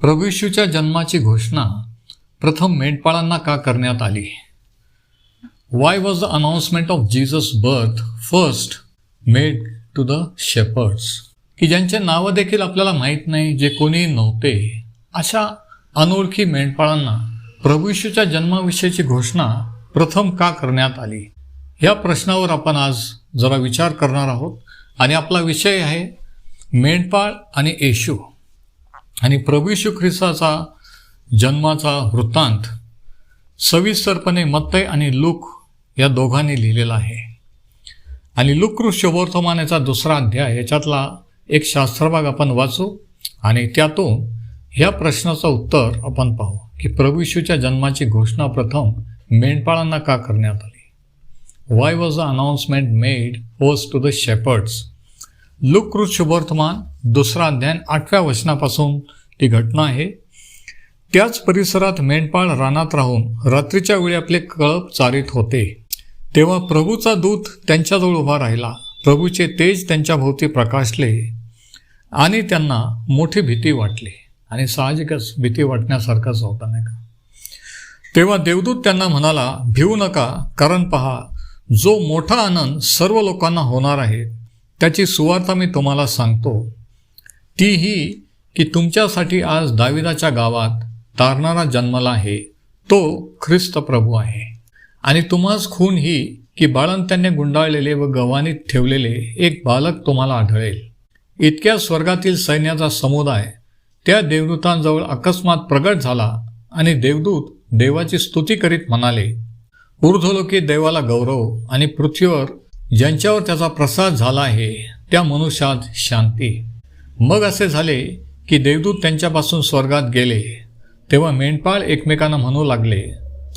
प्रभूशूच्या जन्माची घोषणा प्रथम मेंढपाळांना का करण्यात आली? Why was the announcement of Jesus birth first made to the shepherds की ज्यांचे नावं देखील आपल्याला माहीत नाही जे कोणी नव्हते अशा अनोळखी मेंढपाळांना प्रभूशूच्या जन्माविषयीची घोषणा प्रथम का करण्यात आली? या प्रश्नावर आपण आज जरा विचार करणार आहोत. आणि आपला विषय आहे मेंढपाळ आणि येशू. आणि प्रभू येशू ख्रिस्ताचा जन्माचा वृत्तांत सविस्तरपणे मत्तय आणि लूक या दोघांनी लिहिलेला आहे. आणि लुकृष्य वर्तमानाचा दुसरा अध्याय याच्यातला एक शास्त्रभाग आपण वाचू आणि त्यातून ह्या प्रश्नाचं उत्तर आपण पाहू की प्रभू जन्माची घोषणा प्रथम मेंढपाळांना का करण्यात आली? Why was the announcement made होस टू द शेपर्ड्स लुकृत शुभवर्तमान दुसरा अध्याय आठव्या वचनापासून ती घटना आहे. त्याच परिसरात मेंढपाळ रानात राहून रात्रीच्या वेळी आपले कळप चारित होते. तेव्हा प्रभूचा दूत त्यांच्याजवळ उभा राहिला. प्रभूचे तेज त्यांच्या भोवती प्रकाशले आणि त्यांना मोठी भीती वाटली. आणि साहजिकच भीती वाटण्यासारखाच होता नाही का? तेव्हा देवदूत त्यांना म्हणाला भिवू नका कारण पहा जो मोठा आनंद सर्व लोकांना होणार आहे त्याची सुवार्ता मी तुम्हाला सांगतो. ती ही की तुमच्यासाठी आज दाविदाच्या गावात तारणारा जन्मला आहे. तो ख्रिस्त प्रभू आहे. आणि तुम्हास खून ही की बाळंत्याने गुंडाळलेले व गव्हाणीत ठेवलेले एक बालक तुम्हाला आढळेल. इतक्या स्वर्गातील सैन्याचा समुदाय त्या देवदूतांजवळ अकस्मात प्रगट झाला आणि देवदूत देवाची स्तुती करीत म्हणाले ऊर्ध्वलोकी देवाला गौरव आणि पृथ्वीवर ज्यांच्यावर त्याचा प्रसाद झाला आहे त्या मनुष्यात शांती. मग असे झाले की देवदूत त्यांच्यापासून स्वर्गात गेले. तेव्हा मेंढपाळ एकमेकांना म्हणू लागले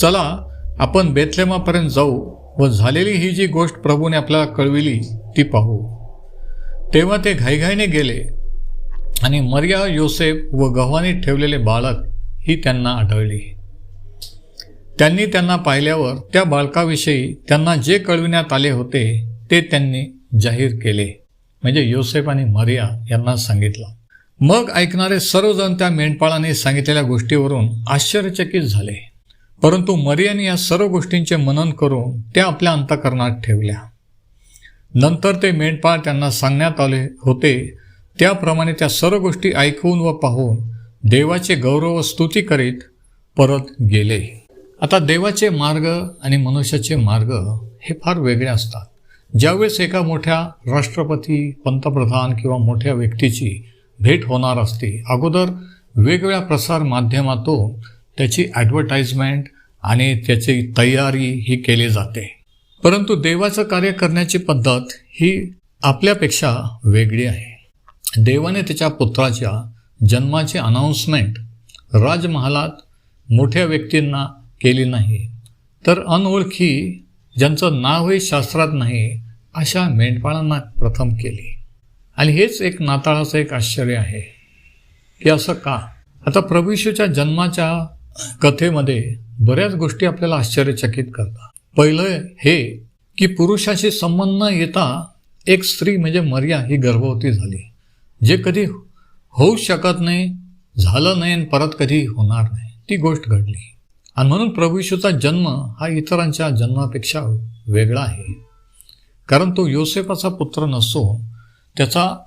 चला आपण बेथलेमापर्यंत जाऊ व झालेली ही जी गोष्ट प्रभूने आपल्याला कळविली ती पाहू. तेव्हा ते घाईघाईने गेले आणि मर्या योसेफ व गव्हाने ठेवलेले बाळक ही त्यांना आढळली. त्यांनी त्यांना पाहिल्यावर त्या बालकाविषयी त्यांना जे कळविण्यात आले होते ते त्यांनी जाहीर केले. म्हणजे योसेफ आणि मरिया यांना सांगितलं. मग ऐकणारे सर्वजण त्या मेंढपाळाने सांगितलेल्या गोष्टीवरून आश्चर्यचकित झाले. परंतु मरियाने या सर्व गोष्टींचे मनन करून त्या आपल्या अंतकरणात ठेवल्या. नंतर ते मेंढपाळ त्यांना सांगण्यात आले होते त्याप्रमाणे त्या सर्व गोष्टी ऐकून व पाहून देवाचे गौरव व स्तुती करीत परत गेले. आता देवाचे मार्ग आणि मनुष्याचे मार्ग हे फार वेगळे असतात. ज्यावेळेस एका मोठ्या राष्ट्रपती पंतप्रधान किंवा मोठ्या व्यक्तीची भेट होणार असते अगोदर वेगवेगळ्या प्रसार माध्यमातून त्याची ॲडव्हर्टाईजमेंट आणि त्याची तयारी ही केली जाते. परंतु देवाचं कार्य करण्याची पद्धत ही आपल्यापेक्षा वेगळी आहे. देवाने त्याच्या पुत्राच्या जन्माची अनाऊन्समेंट राजमहालात मोठ्या व्यक्तींना केली नाही. तर अनोळखी ज्यांचं नावही शास्त्रात नाही अशा मेंढपाळांना प्रथम केली. आणि हेच एक नाताळाचं एक आश्चर्य आहे. की असं का? आता प्रभूशूच्या जन्माच्या कथेमध्ये बऱ्याच गोष्टी आपल्याला आश्चर्यचकित करतात. पहिलं हे की पुरुषाशी संबंध न येता एक स्त्री म्हणजे मर्या ही गर्भवती झाली. जे कधी होऊ शकत नाही झालं नाही आणि परत कधी होणार नाही. ती गोष्ट घडली. आणि म्हणून प्रभू येशूचा जन्म हा इतरांच्या जन्मापेक्षा वेगळा आहे. कारण तो योसेफाचा पुत्र नसून त्याचा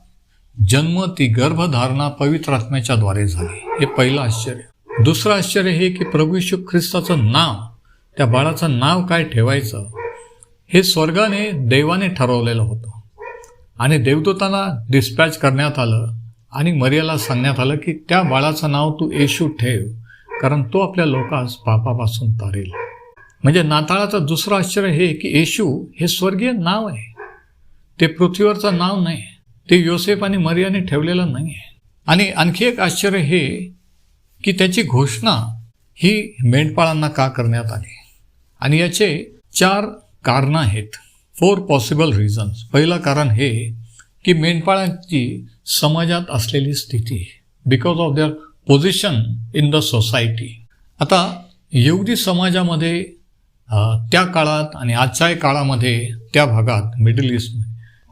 जन्म ती गर्भधारणा पवित्र आत्म्याच्या द्वारे झाली. हे पहिलं आश्चर्य. दुसरं आश्चर्य हे की प्रभू ख्रिस्ताचं नाव त्या बाळाचं नाव काय ठेवायचं हे स्वर्गाने देवाने ठरवलेलं होतं. आणि देवदूतांना डिस्पॅच करण्यात आलं आणि मर्याला सांगण्यात आलं की त्या बाळाचं नाव तू येशू ठेव. कारण तो आपल्या लोकांस पापापासून तारेल. म्हणजे नाताळाचं दुसरं आश्चर्य हे की येशू हे स्वर्गीय नाव आहे. ते पृथ्वीवरचं नाव नाही. ते योसेफ आणि मरियाने ठेवलेलं नाही आहे. आणि आणखी एक आश्चर्य हे की त्याची घोषणा ही मेंढपाळांना का करण्यात आली? आणि याचे चार कारणं आहेत. फोर पॉसिबल रिझन्स पहिलं कारण हे की मेंढपाळांची समाजात असलेली स्थिती. Because of their position in the society आता यहुदी समाजामध्ये त्या काळात आणि आजच्या काळामध्ये त्या भागात मिडल ईस्ट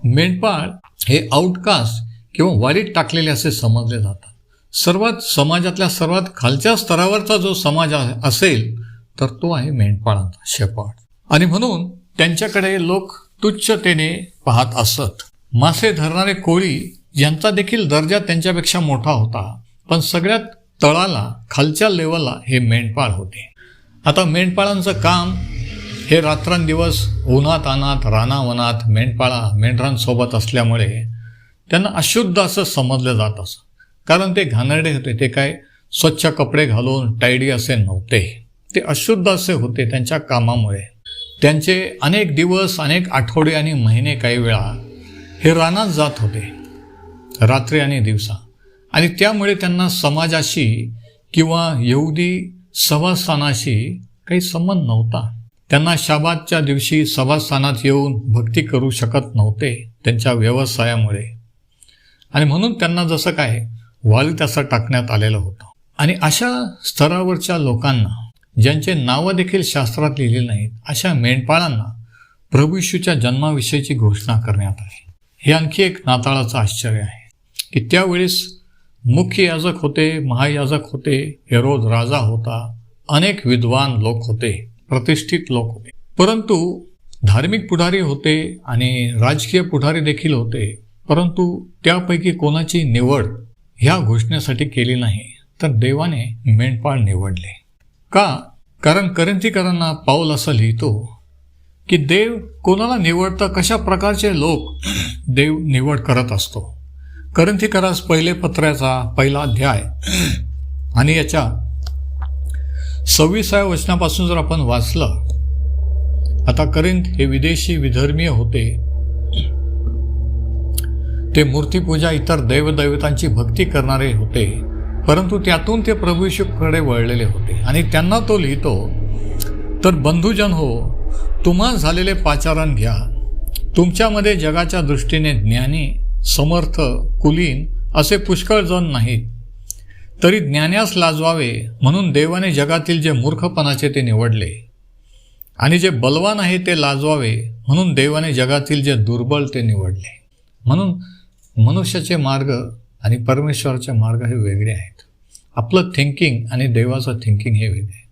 मेंढपाळ हे आउटकास्ट किंवा वारीत टाकलेले असे समजले जातात. सर्वात समाजातल्या सर्वात खालच्या स्तरावरचा जो समाज असेल तर तो आहे मेंढपाळांचा शेपाळ आणि म्हणून त्यांच्याकडे लोक तुच्छतेने पाहत असत. मासे धरणारे कोळी यांचा देखील दर्जा त्यांच्यापेक्षा मोठा होता. पण सगळ्यात तळाला खालच्या लेवलला हे मेंढपाळ होते. आता मेंढपाळांचं काम हे रात्रंदिवस उन्हात अनात रानावनात मेंढपाळा मेंढरांसोबत असल्यामुळे त्यांना अशुद्ध असं समजलं जात असं. कारण ते घाणेरडे होते. ते काय स्वच्छ कपडे घालून टायडी असे नव्हते. ते अशुद्ध असे होते त्यांच्या कामामुळे. त्यांचे अनेक दिवस अनेक आठवडे आणि महिने काही वेळा हे रानात जात होते. रात्री आणि दिवसा. आणि त्यामुळे त्यांना समाजाशी किंवा यहुदी सभास्थानाशी काही संबंध नव्हता. त्यांना शाबातच्या दिवशी सभास्थानात येऊन भक्ती करू शकत नव्हते त्यांच्या व्यवसायामुळे. आणि म्हणून त्यांना जसं काय वालीत असं टाकण्यात आलेलं होतं. आणि अशा स्तरावरच्या लोकांना ज्यांचे नावं देखील शास्त्रात लिहिली नाहीत अशा मेंढपाळांना प्रभू जन्माविषयीची घोषणा करण्यात आली. हे आणखी एक नाताळाचं आश्चर्य आहे की त्यावेळेस मुख्य याजक होते महायाजक होते हेरोद राजा होता अनेक विद्वान लोक होते प्रतिष्ठित लोक होते. परंतु धार्मिक पुढारी होते आणि राजकीय पुढारी देखील होते. परंतु त्यापैकी कोणाची निवड ह्या घोषणेसाठी केली नाही तर देवाने मेंढपाळ निवडले. का? कारण करंतीकरांना पाऊल असं लिहितो की देव कोणाला निवडतं कशा प्रकारचे लोक देव निवड करत असतो? करंथीकरास पहिले पत्राचा पहिला अध्याय. आणि याच्या सव्वीसाव्या वचनापासून जर आपण वाचलं आता करिंथ हे विदेशी विधर्मीय होते. ते मूर्तीपूजा इतर देवदैवतांची भक्ती करणारे होते. परंतु त्यातून ते प्रभू वळलेले होते. आणि त्यांना तो लिहितो तर बंधुजन हो तुम्हा झालेले पाचारण घ्या. तुमच्यामध्ये जगाच्या दृष्टीने ज्ञानी समर्थ कुलीन असे पुष्कळ जण नाहीत. तरी ज्ञान्यास लाजवावे म्हणून देवाने जगातील जे मूर्खपणाचे ते निवडले. आणि जे बलवान आहे ते लाजवावे म्हणून देवाने जगातील जे दुर्बल ते निवडले. म्हणून मनुष्याचे मार्ग आणि परमेश्वराचे मार्ग हे वेगळे आहेत. आपलं थिंकिंग आणि देवाचं थिंकिंग हे वेगळे. आहे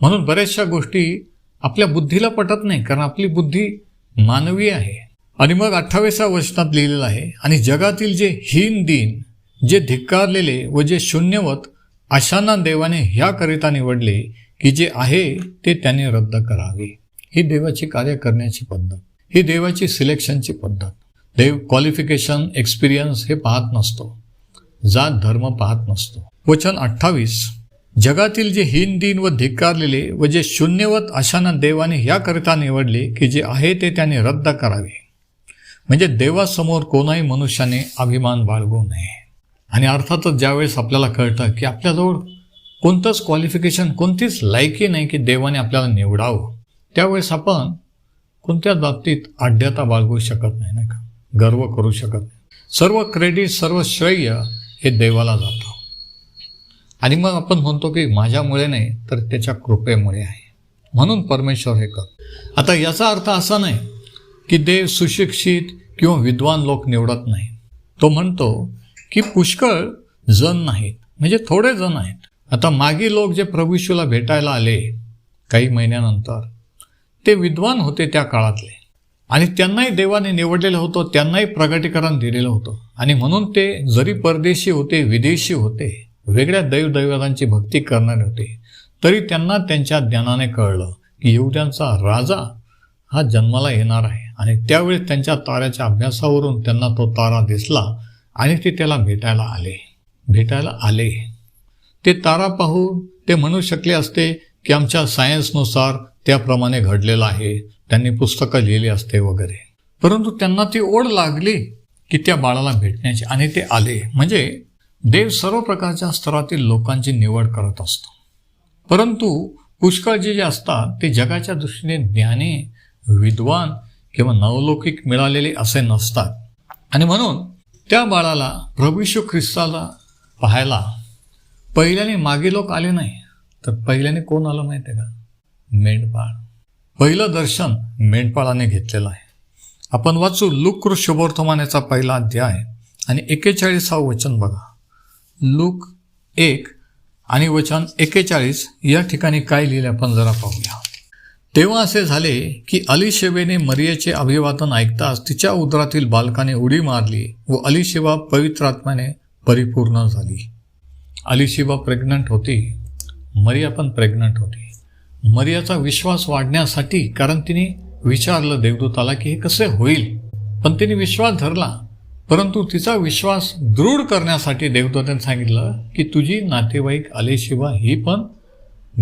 म्हणून बऱ्याचशा गोष्टी आपल्या बुद्धीला पटत नाही कारण आपली बुद्धी मानवी आहे. आणि मग अठ्ठावीसा वचनात लिहिलेलं आहे आणि जगातील जे हीन दिन जे धिक्कारलेले व जे शून्यवत अशांना देवाने ह्याकरिता निवडले की जे आहे ते त्याने रद्द करावे. ही देवाची कार्य करण्याची पद्धत ही देवाची सिलेक्शनची पद्धत. देव क्वालिफिकेशन एक्सपिरियन्स हे पाहत नसतो जात धर्म पाहत नसतो. वचन अठ्ठावीस जगातील जे हीन दिन व धिक्कारलेले व जे शून्यवत अशांना देवाने ह्याकरिता निवडले की जे आहे ते त्याने रद्द करावे. म्हणजे देवासमोर कोणाही मनुष्याने अभिमान बाळगू नये. आणि अर्थातच ज्यावेळेस आपल्याला कळतं की आपल्याजवळ कोणतंच क्वालिफिकेशन कोणतीच लायकी नाही की देवाने आपल्याला निवडावं त्यावेळेस आपण कोणत्या बाबतीत आढ्यता बाळगू शकत नाही नाही का? गर्व करू शकत नाही. सर्व क्रेडिट सर्व श्रेय हे देवाला जातं. आणि मग आपण म्हणतो की माझ्यामुळे नाही तर त्याच्या कृपेमुळे आहे. म्हणून परमेश्वर हे कर आता याचा अर्थ असा नाही की देव सुशिक्षित किंवा विद्वान लोक निवडत नाही तो म्हणतो की पुष्कळ जण नाहीत. म्हणजे थोडे जण आहेत. आता मागे लोक जे प्रभूशूला भेटायला आले काही महिन्यानंतर ते विद्वान होते त्या काळातले. आणि त्यांनाही देवाने निवडलेलं होतं त्यांनाही प्रगटीकरण दिलेलं होतं. आणि म्हणून ते जरी परदेशी होते विदेशी होते वेगळ्या दैवदैवतांची भक्ती करणारे होते तरी त्यांना त्यांच्या ज्ञानाने कळलं की येवद्यांचा राजा हा जन्माला येणार आहे. आणि त्यावेळी त्यांच्या ताऱ्याच्या अभ्यासावरून त्यांना तो तारा दिसला आणि ते त्याला भेटायला आले. भेटायला आले. ते तारा पाहून ते म्हणू शकले असते की आमच्या सायन्सनुसार त्याप्रमाणे घडलेलं आहे. त्यांनी पुस्तकं लिहिली असते वगैरे. परंतु त्यांना ती ओढ लागली की त्या बाळाला भेटण्याची आणि ते आले. म्हणजे देव सर्व प्रकारच्या स्तरातील लोकांची निवड करत असतो. परंतु पुष्कळ जे जे असतात ते जगाच्या दृष्टीने ज्ञानी विद्वान किंवा नवलौकिक मिळालेले असे नसतात. आणि म्हणून त्या बाळाला प्रभूशू ख्रिस्ताला पाहायला पहिल्याने मागे लोक आले नाही. तर पहिल्याने कोण आलं माहिती आहे का? मेंढपाळ. पहिलं दर्शन मेंढपाळाने घेतलेलं आहे. आपण वाचू लुक्र शुभोर्थमानेचा पहिला अध्याय आणि एकेचाळीसावं वचन बघा. लूक एक आणि वचन एकेचाळीस या ठिकाणी काय लिहिले आपण जरा पाहूया. तेव्हा असे झाले की अलिशेबेने मरियेचे अभिवादन ऐकताच तिच्या उदरातील बालकाने उडी मारली व अलिशेबा पवित्र आत्म्याने परिपूर्ण झाली. अलिशिबा प्रेग्नंट होती. मरिया पण प्रेग्नंट होती. मरियाचा विश्वास वाढण्यासाठी कारण तिने विचारलं देवदूताला की हे कसे होईल? पण तिने विश्वास धरला. परंतु तिचा विश्वास दृढ करण्यासाठी देवदूताने सांगितलं की तुझी नातेवाईक अलिशिबा ही पण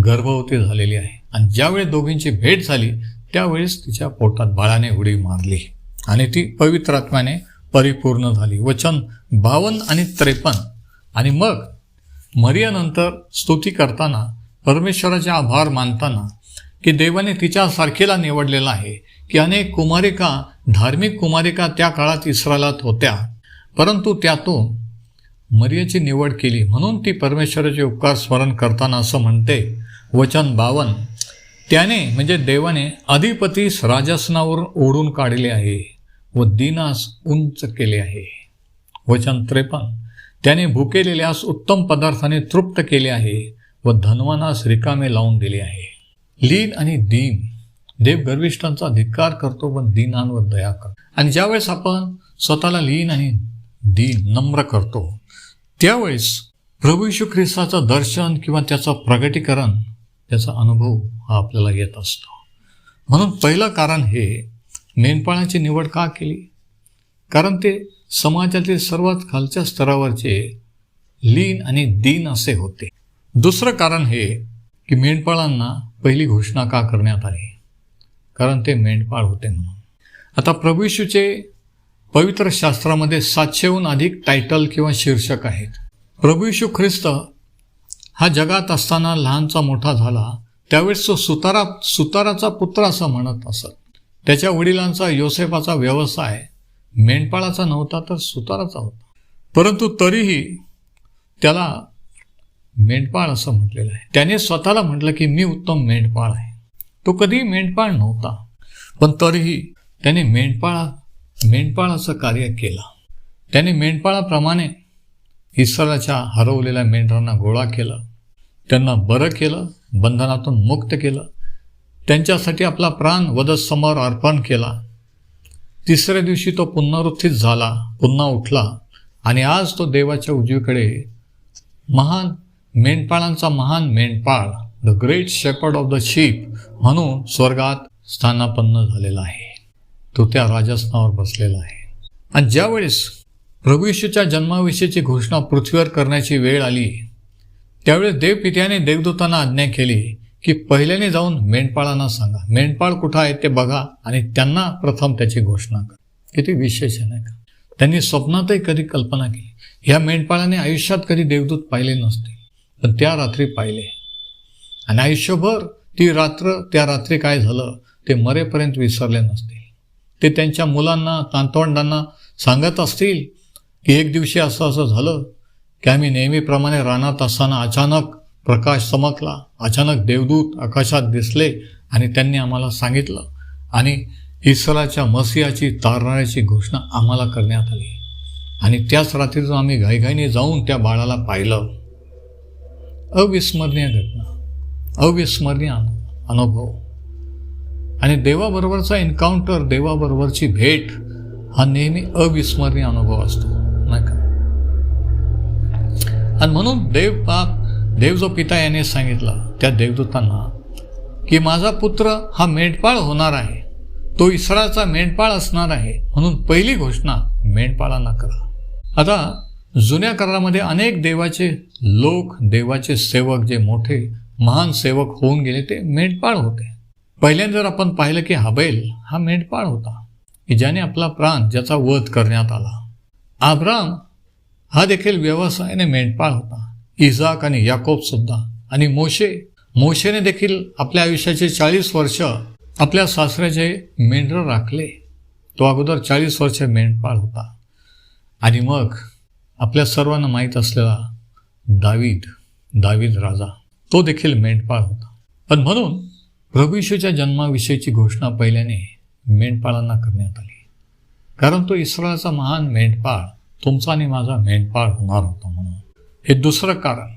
गर्भवती झालेली आहे. आणि ज्यावेळी दोघींची भेट झाली त्यावेळेस तिच्या पोटात बाळाने उडी मारली. आणि ती पवित्र आत्म्याने परिपूर्ण झाली. वचन बावन्न आणि त्रेपन्न. आणि मग मरियानंतर स्तुती करताना परमेश्वराचे आभार मानताना की देवाने तिच्या सारखेला निवडलेला आहे की अनेक कुमारिका धार्मिक कुमारिका त्या काळात इस्रायलात होत्या. परंतु त्यातून मरियाची निवड केली. म्हणून ती परमेश्वराचे उपकार स्मरण करताना असं म्हणते वचन बावन. त्याने म्हणजे देवाने अधिपतीस राजसनावर ओढून काढले आहे व दिनास उंच केले आहे. वचन त्रेपन्न. त्याने भुकेलेल्यास उत्तम पदार्थाने तृप्त केले आहे व धनवानास रिकामे लावून दिले आहे. लीन आणि दीन. देव गर्विष्ठांचा धिक्कार करतो व दीनांवर दया करतो. आणि ज्यावेळेस आपण स्वतःला लीन आणि दीन नम्र करतो त्यावेळेस प्रभू यशू ख्रिस्ताचं दर्शन किंवा त्याचं प्रगटीकरण त्याचा अनुभव हा आपल्याला येत असतो. म्हणून पहिलं कारण हे मेंढपाळाची निवड का केली? कारण ते समाजातील सर्वात खालच्या स्तरावरचे लीन आणि दीन असे होते. दुसरं कारण हे की मेंढपाळांना पहिली घोषणा का करण्यात आली? कारण ते मेंढपाळ होते म्हणून. आता प्रभूशूचे पवित्र शास्त्रामध्ये सातशेहून अधिक टायटल किंवा शीर्षक आहेत. प्रभू येशू ख्रिस्त हा जगात असताना लहानचा मोठा झाला त्यावेळेस तो सुतारा सुताराचा पुत्र असं म्हणत असत. त्याच्या वडिलांचा योसेफाचा व्यवसाय मेंढपाळाचा नव्हता तर सुताराचा होता. परंतु तरीही त्याला मेंढपाळ असं म्हटलेलं आहे. त्याने स्वतःला म्हटलं की मी उत्तम मेंढपाळ आहे. तो कधीही मेंढपाळ नव्हता पण तरीही त्याने मेंढपाळा मेंढपाळाचं कार्य केलं. त्याने मेंढपाळाप्रमाणे इस्रायलाच्या हरवलेल्या मेंढरांना गोळा केला. त्यांना बरं केलं बंधनातून मुक्त केलं. त्यांच्यासाठी आपला प्राण वधसमोर अर्पण केला. तिसऱ्या दिवशी तो पुनरुत्थित झाला पुन्हा उठला आणि आज तो देवाच्या उजवीकडे महान मेंढपाळांचा महान मेंढपाळ the great shepherd of the sheep म्हणून स्वर्गात स्थानापन्न झालेला आहे. तो त्या राजस्थानावर बसलेला आहे. आणि ज्यावेळेस प्रभूयशूच्या जन्माविषयीची घोषणा पृथ्वीवर करण्याची वेळ आली. त्यावेळेस देवपित्याने देवदूतांना आज्ञा केली की पहिल्याने जाऊन मेंढपाळांना सांगा. मेंढपाळ कुठं आहे ते बघा आणि त्यांना प्रथम त्याची घोषणा करा. किती विशेष आहे नाही का? त्यांनी स्वप्नातही कधी कल्पना केली. ह्या मेंढपाळाने आयुष्यात कधी देवदूत पाहिले नसते. पण त्या रात्री पाहिले. आणि आयुष्यभर ती रात्र त्या रात्री काय झालं ते मरेपर्यंत विसरले नसते. ते त्यांच्या मुलांना तांतवंडांना सांगत असतील की एक दिवशी असं असं झालं की आम्ही नेहमीप्रमाणे रानात असताना अचानक प्रकाश चमकला अचानक देवदूत आकाशात दिसले आणि त्यांनी आम्हाला सांगितलं. आणि इसराच्या मसियाची तारणाऱ्याची घोषणा आम्हाला करण्यात आली. आणि त्याच रात्रीतून आम्ही घाईघाईने जाऊन त्या बाळाला पाहिलं. अविस्मरणीय घटना. अविस्मरणीय अनुभव. आणि देवाबरोबरचा एन्काउंटर देवाबरोबरची भेट हा नेहमी अविस्मरणीय अनुभव असतो. नका. आणि म्हणून देव बाप देव जो पिता याने सांगितला त्या देवदूतांना की माझा पुत्र हा मेंढपाळ होणार आहे. तो इसराचा मेंढपाळ असणार आहे. म्हणून पहिली घोषणा मेंढपाळांना करा. आता जुन्या करारामध्ये अनेक देवाचे लोक देवाचे सेवक जे मोठे महान सेवक होऊन गेले ते मेंढपाळ होते. पहिल्यांदा जर आपण पाहिलं की हबेल हा मेंढपाळ होता की ज्याने आपला प्राण ज्याचा वध करण्यात आला आब्राम हा देखील व्यवसायाने मेंढपाळ होता. इजाक आणि याकोब सुद्धा. आणि मोशे मोशेने देखील आपल्या आयुष्याचे चाळीस वर्ष आपल्या सासऱ्याचे मेंढर राखले. तो अगोदर चाळीस वर्ष मेंढपाळ होता. आणि मग आपल्या सर्वांना माहीत असलेला दावीद दावीद राजा तो देखील मेंढपाळ होता. पण म्हणून प्रभू येशूच्या जन्माविषयीची घोषणा पहिल्याने मेंढपाळांना करण्यात आली. कारण तो इस्रायलचा महान मेंढपाळ तुमचा आणि माझा मेंढपाळ होणार होता म्हणून. हे दुसरं कारण.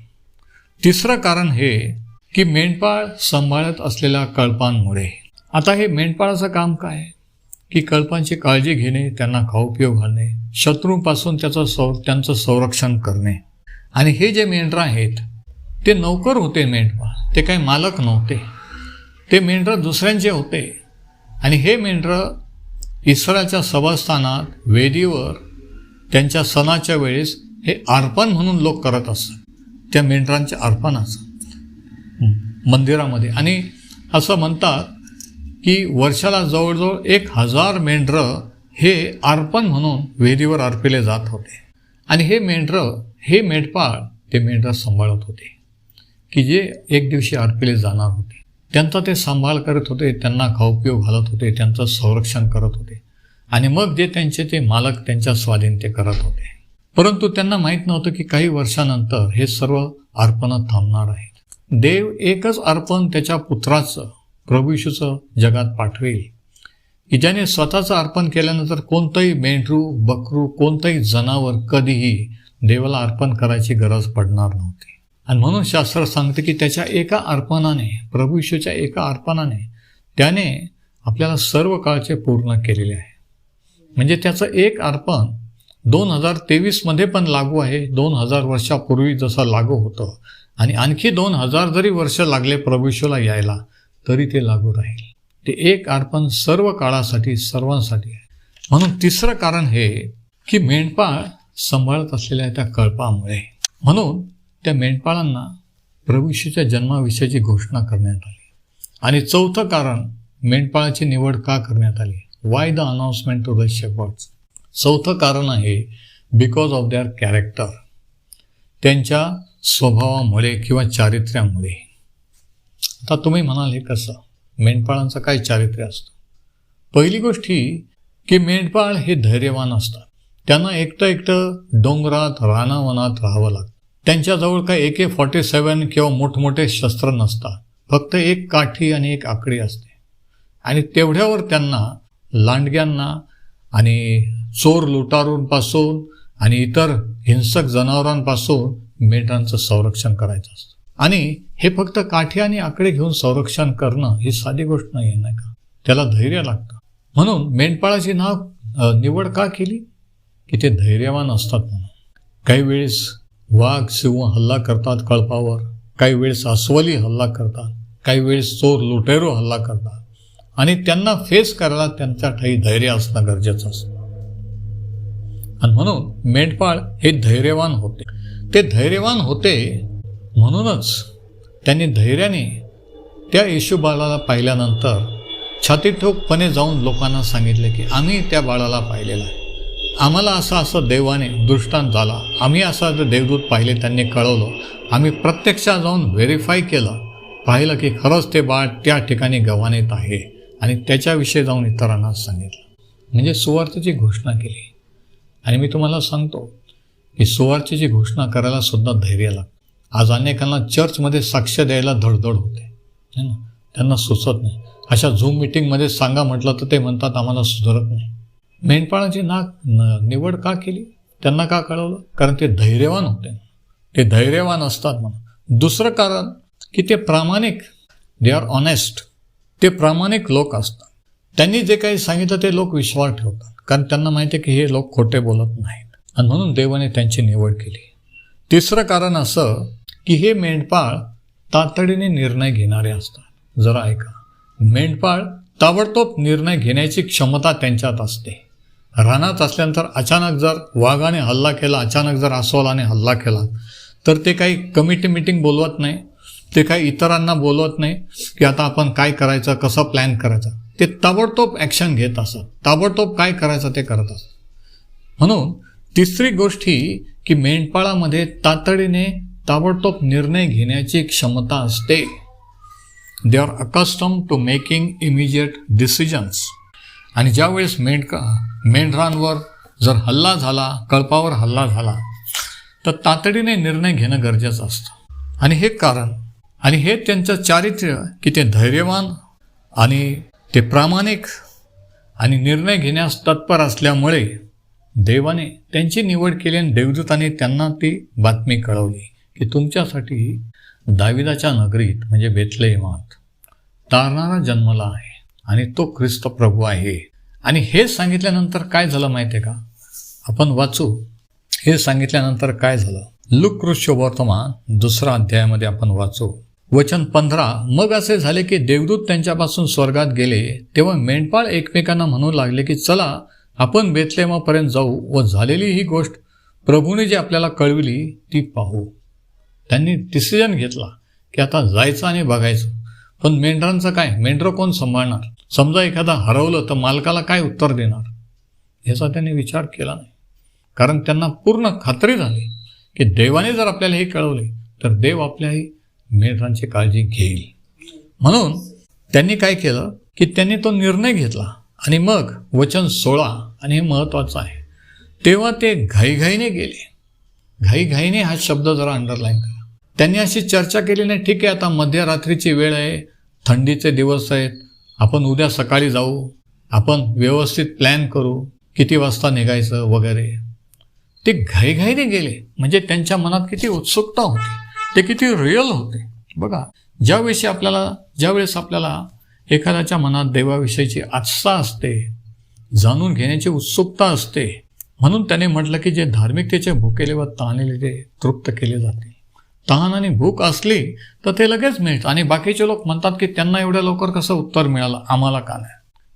तिसरं कारण हे की मेंढपाळ सांभाळत असलेल्या कळपांमुळे. आता हे मेंढपाळाचं काम काय? आहे? की कळपांची काळजी घेणे त्यांना खाऊपिऊ घालणे शत्रूपासून त्याचं सौ त्यांचं संरक्षण करणे. आणि हे जे मेंढरं आहेत ते नौकर होते मेंढपाळ. ते काही मालक नव्हते. ते मेंढरं दुसऱ्यांचे होते. आणि हे मेंढरं ईश्वराच्या सभास्थानात वेदीवर त्यांच्या सणाच्या वेळेस हे अर्पण म्हणून लोक करत असतात. त्या मेंढरांच्या अर्पणाचं मंदिरामध्ये. आणि असं म्हणतात की वर्षाला जवळजवळ एक हजार मेंढरं हे अर्पण म्हणून वेदीवर अर्पिले जात होते. आणि हे मेंढरं हे मेंढपाळ ते मेंढरं सांभाळत होते. की जे एक दिवशी अर्पिले जाणार होते. त्यांचा ते सांभाळ करत होते त्यांना खाऊपिऊ घालत होते त्यांचं संरक्षण करत होते. आणि मग जे त्यांचे ते मालक त्यांच्या स्वाधीन ते करत होते. परंतु त्यांना माहीत नव्हतं की काही वर्षानंतर हे सर्व अर्पणं थांबणार आहेत. देव एकच अर्पण त्याच्या पुत्राचं प्रभूशूचं जगात पाठवेल. की ज्याने स्वतःचं अर्पण केल्यानंतर कोणतंही मेंढरू बकरू कोणतंही जनावर कधीही देवाला अर्पण करायची गरज पडणार नव्हती. आणि म्हणून शास्त्र सांगतं की त्याच्या एका अर्पणाने प्रभू येशूच्या एका अर्पणाने त्याने आपल्याला सर्व काळचे पूर्ण केलेले आहे. म्हणजे त्याचं एक अर्पण दोन हजार तेवीसमध्ये पण लागू आहे. दोन हजार वर्षापूर्वी जसं लागू होतं. आणि आणखी दोन हजार जरी वर्ष लागले प्रभूशोला यायला तरी ते लागू राहील. ते एक अर्पण सर्व काळासाठी सर्वांसाठी आहे. म्हणून तिसरं कारण हे की मेंढपाळ सांभाळत असलेल्या त्या कळपामुळे. म्हणून त्या मेंढपाळांना प्रभूशीच्या जन्माविषयीची घोषणा करण्यात आली. आणि चौथं कारण मेंढपाळाची निवड का करण्यात आली? Why the announcement to the shepherds चौथं कारण आहे बिकॉज ऑफ देअर कॅरेक्टर त्यांच्या स्वभावामुळे किंवा चारित्र्यामुळे. आता तुम्ही म्हणाल हे कसं? मेंढपाळांचं काय चारित्र्य असतं? पहिली गोष्ट ही की मेंढपाळ हे धैर्यवान असतात. त्यांना एकटं एकटं डोंगरात रानावनात राहावं लागतं. त्यांच्याजवळ काही ए के फॉर्टी सेवन किंवा मोठमोठे शस्त्र नसतात. फक्त एक काठी आणि एक आकडी असते. आणि तेवढ्यावर त्यांना लांडग्यांना आणि चोर लुटारूंपासून आणि इतर हिंसक जनावरांपासून मेंढरांचं संरक्षण करायचं असतं. आणि हे फक्त काठी आणि आकडे घेऊन संरक्षण करणं ही साधी गोष्ट नाही आहे नाही का? त्याला धैर्य लागतं. म्हणून मेंढपाळाची नाव निवड का केली? की ते धैर्यवान असतात म्हणून. काही वेळेस वाघ सिंह हल्ला करतात कळपावर. काही वेळेस अस्वली हल्ला करतात. काही वेळेस चोर लुटेरो हल्ला करतात. आणि त्यांना फेस करायला त्यांच्या ठाई धैर्य असणं गरजेचं असतं. आणि म्हणून मेंढपाळ हे धैर्यवान होते. ते धैर्यवान होते म्हणूनच त्यांनी धैर्याने त्या येशू बाळाला पाहिल्यानंतर छातीठोकपणे जाऊन लोकांना सांगितले की आम्ही त्या बाळाला पाहिलेलं आहे. आम्हाला असं असं देवाने दृष्टांत झाला. आम्ही असं जर देवदूत पाहिले त्यांनी कळवलं. आम्ही प्रत्यक्षात जाऊन व्हेरीफाय केलं. पाहिलं की खरंच ते बाळ त्या ठिकाणी गव्हाणीत आहे. आणि त्याच्याविषयी जाऊन इतरांना सांगितलं. म्हणजे सुवार्थेची घोषणा केली. आणि मी तुम्हाला सांगतो की सुवार्थेची घोषणा करायला सुद्धा धैर्य लागतं. आज अनेकांना चर्चमध्ये साक्ष द्यायला धडधड होते. है ना? त्यांना सुचत नाही. अशा झूम मिटिंगमध्ये सांगा म्हटलं तर ते म्हणतात आम्हाला सुधरत नाही. मेंढपाळाची नाक निवड का केली? त्यांना का कळवलं? कारण ते धैर्यवान होते. ते धैर्यवान असतात म्हणून. दुसरं कारण की ते प्रामाणिक. दे आर ऑनेस्ट ते प्रामाणिक लोक असतात. त्यांनी जे काही सांगितलं ते लोक विश्वास ठेवतात. कारण त्यांना माहिती आहे की हे लोक खोटे बोलत नाहीत. आणि म्हणून देवाने त्यांची निवड केली. तिसरं कारण असं की हे मेंढपाळ तातडीने निर्णय घेणारे असतात. जरा ऐका. मेंढपाळ ताबडतोब निर्णय घेण्याची क्षमता त्यांच्यात असते. रानात असल्यानंतर अचानक जर वाघाने हल्ला केला अचानक जर अस्वलाने हल्ला केला तर ते काही कमिटी मिटिंग बोलवत नाही ते काही इतरांना बोलवत नाही की आता आपण काय करायचं कसं प्लॅन करायचं. ते ताबडतोब ॲक्शन घेत असत. ताबडतोब काय करायचं ते करत असत. म्हणून तिसरी गोष्ट ही की मेंढपाळामध्ये तातडीने ताबडतोब निर्णय घेण्याची क्षमता असते. They are accustomed to making immediate decisions आणि ज्यावेळेस मेंढका मेंढरांवर जर हल्ला झाला कळपावर हल्ला झाला तर तातडीने निर्णय घेणं गरजेचं असतं. आणि हे कारण आणि हे त्यांचं चारित्र्य की ते धैर्यवान आणि ते प्रामाणिक आणि निर्णय घेण्यास तत्पर असल्यामुळे देवाने त्यांची निवड केली आणि देवदूताने त्यांना ती बातमी कळवली की तुमच्यासाठी दाविदाच्या नगरीत म्हणजे बेथलेमात तारणारा जन्मला आहे आणि तो ख्रिस्त प्रभू आहे. आणि हे सांगितल्यानंतर काय झालं माहिती आहे का? आपण वाचू. हे सांगितल्यानंतर काय झालं? लुकृष्य वर्तमान दुसरा अध्यायामध्ये आपण वाचू. वचन पंधरा मग असे झाले की देवदूत त्यांच्यापासून स्वर्गात गेले तेव्हा मेंढपाळ एकमेकांना म्हणू लागले की चला आपण बेतलेमापर्यंत जाऊ व झालेली ही गोष्ट प्रभूने जी आपल्याला कळविली ती पाहू. त्यांनी डिसिजन घेतला की आता जायचं आणि बघायचं. पण मेंढरांचं काय? मेंढरं कोण सांभाळणार? समजा एखादा हरवलं तर मालकाला काय उत्तर देणार? याचा त्यांनी विचार केला नाही. कारण त्यांना पूर्ण खात्री झाली की देवाने जर आपल्याला हे कळवले तर देव आपल्याही मेंढरांची काळजी घेईल. म्हणून त्यांनी काय केलं की त्यांनी तो निर्णय घेतला आणि मग वचन सोळा आणि हे महत्त्वाचं आहे. तेव्हा ते घाईघाईने गेले. घाईघाईने हा शब्द जरा अंडरलाईन करा. त्यांनी अशी चर्चा केली नाही ठीक आहे आता मध्यरात्रीची वेळ आहे थंडीचे दिवस आहेत आपण उद्या सकाळी जाऊ आपण व्यवस्थित प्लॅन करू किती वाजता निघायचं वगैरे. ते घाईघाईने गेले. म्हणजे त्यांच्या मनात किती उत्सुकता होती. ते किती रिअल होते. बघा ज्यावेळेस आपल्याला ज्यावेळेस आपल्याला एखाद्याच्या मनात देवाविषयीची आस्था असते जाणून घेण्याची उत्सुकता असते म्हणून त्याने म्हटलं की जे धार्मिकतेचे भुकेले व तहानेले ते तृप्त केले जाते. तहान आणि भूक असली तर ते लगेच मिळतं. आणि बाकीचे लोक म्हणतात की त्यांना एवढ्या लवकर कसं उत्तर मिळालं? आम्हाला का नाही?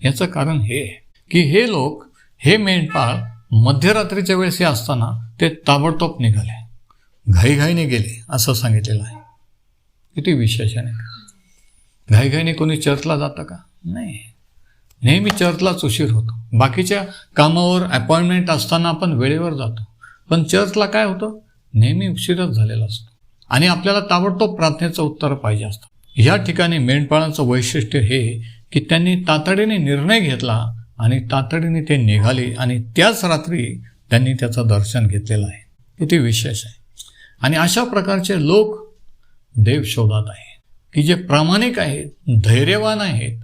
याचं कारण हे की हे लोक हे मेंढपाळ मध्यरात्रीच्या वेळेस हे असताना ते ताबडतोब निघाले. घाईघाईने गेले असं सांगितलेलं आहे. किती विशेष आहे. घाईघाईने कोणी चर्चला जातं का? नाही. नेहमी चर्चलाच उशीर होतो. बाकीच्या कामावर अपॉइंटमेंट असताना आपण वेळेवर जातो. पण चर्चला काय होतं? नेहमी उशीरच झालेला असतो. आणि आपल्याला ताबडतोब प्रार्थनेचं उत्तर पाहिजे असतं. या ठिकाणी मेंढपाळांचं वैशिष्ट्य हे की त्यांनी तातडीने निर्णय घेतला आणि तातडीने ते निघाले आणि त्याच रात्री त्यांनी त्याचं दर्शन घेतलेलं आहे. किती विशेष आहे. आणि अशा प्रकारचे लोक देव शोधात आहे की जे प्रामाणिक आहेत धैर्यवान आहेत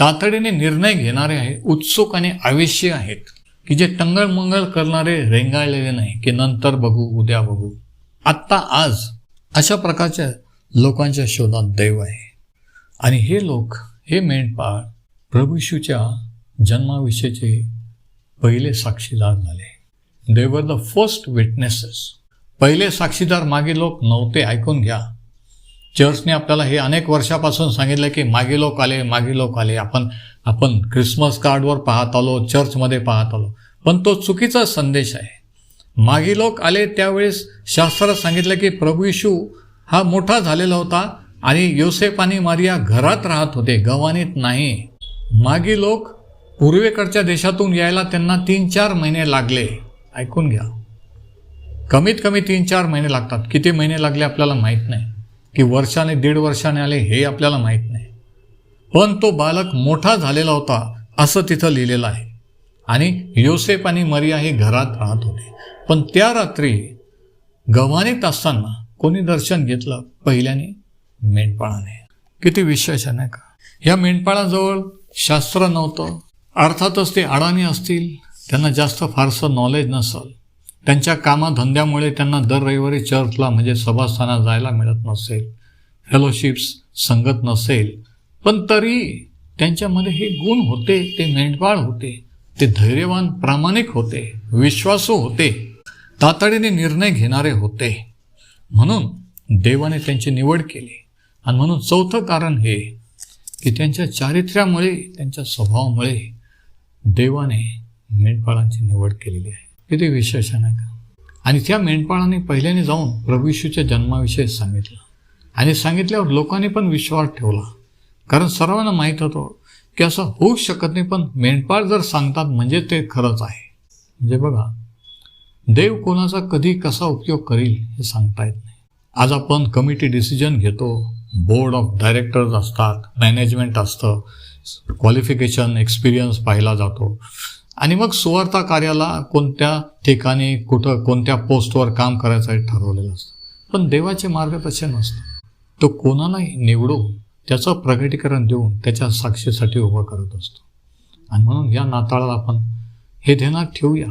तातडीने निर्णय घेणारे आहेत उत्सुक आणि आवेशी आहेत. की जे टंगळमंगळ करणारे रेंगाळलेले नाही की नंतर बघू उद्या बघू. आत्ता आज अशा प्रकारच्या लोकांच्या शोधात देव आहे. आणि हे लोक हे मेंढपाळ प्रभूशूच्या जन्माविषयीचे पहिले साक्षीदार झाले. दे वर द फर्स्ट विटनेसेस पहिले साक्षीदार मागे लोक नव्हते ऐकून घ्या. चर्चने आपल्याला हे अनेक वर्षापासून सांगितलं की मागे लोक आले मागे लोक आले. आपण आपण क्रिसमस कार्डवर पाहत आलो चर्चमध्ये पाहत आलो. पण तो चुकीचा संदेश आहे. मागी लोक आले त्यावेळेस शास्त्रात सांगितलं की प्रभू येशू हा मोठा झालेला होता आणि योसेफ आणि मारिया घरात राहत होते गव्हाणीत नाही. मागी लोक पूर्वेकडच्या देशातून यायला त्यांना तीन चार महिने लागले. ऐकून घ्या. कमीत कमी तीन चार महिने लागतात. किती महिने लागले आपल्याला माहीत नाही. की वर्षाने दीड वर्षाने आले हे आपल्याला माहीत नाही. पण तो बालक मोठा झालेला होता असं तिथं लिहिलेलं आहे. आणि योसेफ आणि मरिया हे घरात राहत होते. पण त्या रात्री गव्हाणीत असताना कोणी दर्शन घेतलं? पहिल्याने मेंढपाळाने. किती विशेष आहे नाही का? या मेंढपाळाजवळ शास्त्र नव्हतं. अर्थातच ते अडाणी असतील. त्यांना जास्त फारसं नॉलेज नसल. त्यांच्या कामाधंद्यामुळे त्यांना दर रविवारी चर्चला म्हणजे सभास्थानात जायला मिळत नसेल. फेलोशिप्स संगत नसेल. पण तरी त्यांच्यामध्ये हे गुण होते ते मेंढपाळ होते. ते धैर्यवान प्रामाणिक होते विश्वासू होते तातडीने निर्णय घेणारे होते. म्हणून देवाने त्यांची निवड केली. आणि म्हणून चौथं कारण हे की त्यांच्या चारित्र्यामुळे त्यांच्या स्वभावामुळे देवाने मेंढपाळांची निवड केलेली आहे. किती विशेष आहे नाही का आणि त्या मेंढपाळाने पहिल्याने जाऊन प्रभूशूच्या जन्माविषयी सांगितलं. आणि सांगितल्यावर लोकांनी पण विश्वास ठेवला. कारण सर्वांना माहीत होतं की असं होऊच शकत नाही पण मेंढपाळ जर सांगतात म्हणजे ते खरंच आहे. म्हणजे बघा देव कोणाचा कधी कसा उपयोग करील हे सांगता येत नाही. आज आपण कमिटी डिसिजन घेतो बोर्ड ऑफ डायरेक्टर्स असतात मॅनेजमेंट असतं क्वालिफिकेशन एक्सपिरियन्स पाहिला जातो. आणि मग सुवार्ता कार्याला कोणत्या ठिकाणी कुठं कोणत्या पोस्टवर काम करायचं हे ठरवलेलं असतं. पण देवाचे मार्ग तसे नसतात. तो कोणालाही निवडून त्याचं प्रगटीकरण देऊन त्याच्या साक्षीसाठी उभं करत असतो. आणि म्हणून या नाताळाला आपण हे ध्यानात ठेवूया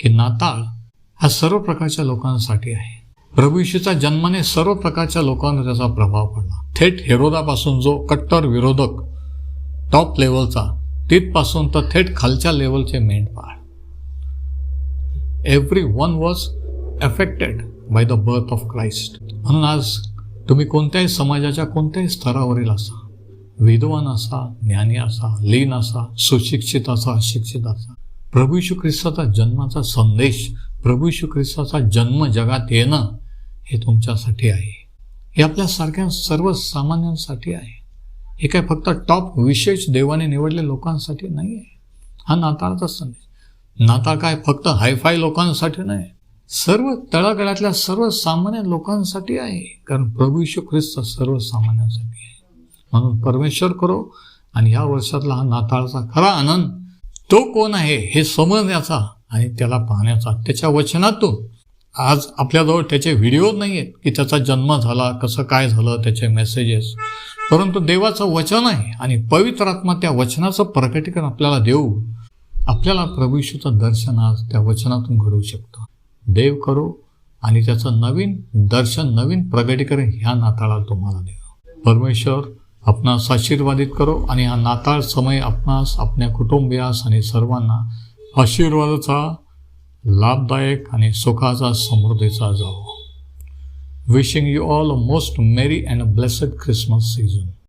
की नाताळ हा सर्व प्रकारच्या लोकांसाठी आहे. प्रभू जन्माने सर्व प्रकारच्या लोकांवर त्याचा प्रभाव पडला. थेट हेरोदापासून जो कट्टर विरोधक टॉप लेवलचा तिथपासून तर थेट खालच्या लेवलचे मेंढपाळ every one was affected by the birth of Christ म्हणून आज तुम्ही कोणत्याही समाजाच्या कोणत्याही स्तरावरील असा विद्वान असा ज्ञानी असा लीन असा सुशिक्षित असा अशिक्षित असा. प्रभू यशू ख्रिस्ताचा जन्माचा संदेश प्रभू यशू ख्रिस्ताचा जन्म जगात येणं हे तुमच्यासाठी आहे. हे आपल्यासारख्या सर्वसामान्यांसाठी आहे. हे काय फक्त टॉप विशेष देवाने निवडलेल्या लोकांसाठी नाही आहे हा नाताळचा संदेश. नाताळ काय फक्त हायफाय लोकांसाठी नाही. सर्व तळागळातल्या सर्वसामान्य लोकांसाठी आहे. कारण प्रभू यशू ख्रिस्त सर्वसामान्यांसाठी आहे. म्हणून परमेश्वर करो आणि या वर्षातला हा नाताळचा खरा आनंद तो कोण आहे हे समजण्याचा आणि त्याला पाहण्याचा त्याच्या वचनातून. आज आपल्याजवळ त्याचे व्हिडिओ नाही आहेत की त्याचा जन्म झाला कसं काय झालं त्याचे मेसेजेस परंतु देवाचं वचन आहे आणि पवित्र आत्मा त्या वचनाचं प्रकटीकरण आपल्याला देऊ. आपल्याला प्रभू दर्शन आज त्या वचनातून घडवू शकतो. देव करो आणि त्याचं नवीन दर्शन नवीन प्रगटीकरण ह्या नाताळाला तुम्हाला देव परमेश्वर आपणास आशीर्वादित करो आणि हा नाताळ समय आपणास आपल्या कुटुंबियास आणि सर्वांना आशीर्वादाचा लाभदायक आणि सुखाचा समृद्धीचा जावो. Wishing you all a most merry and a blessed Christmas season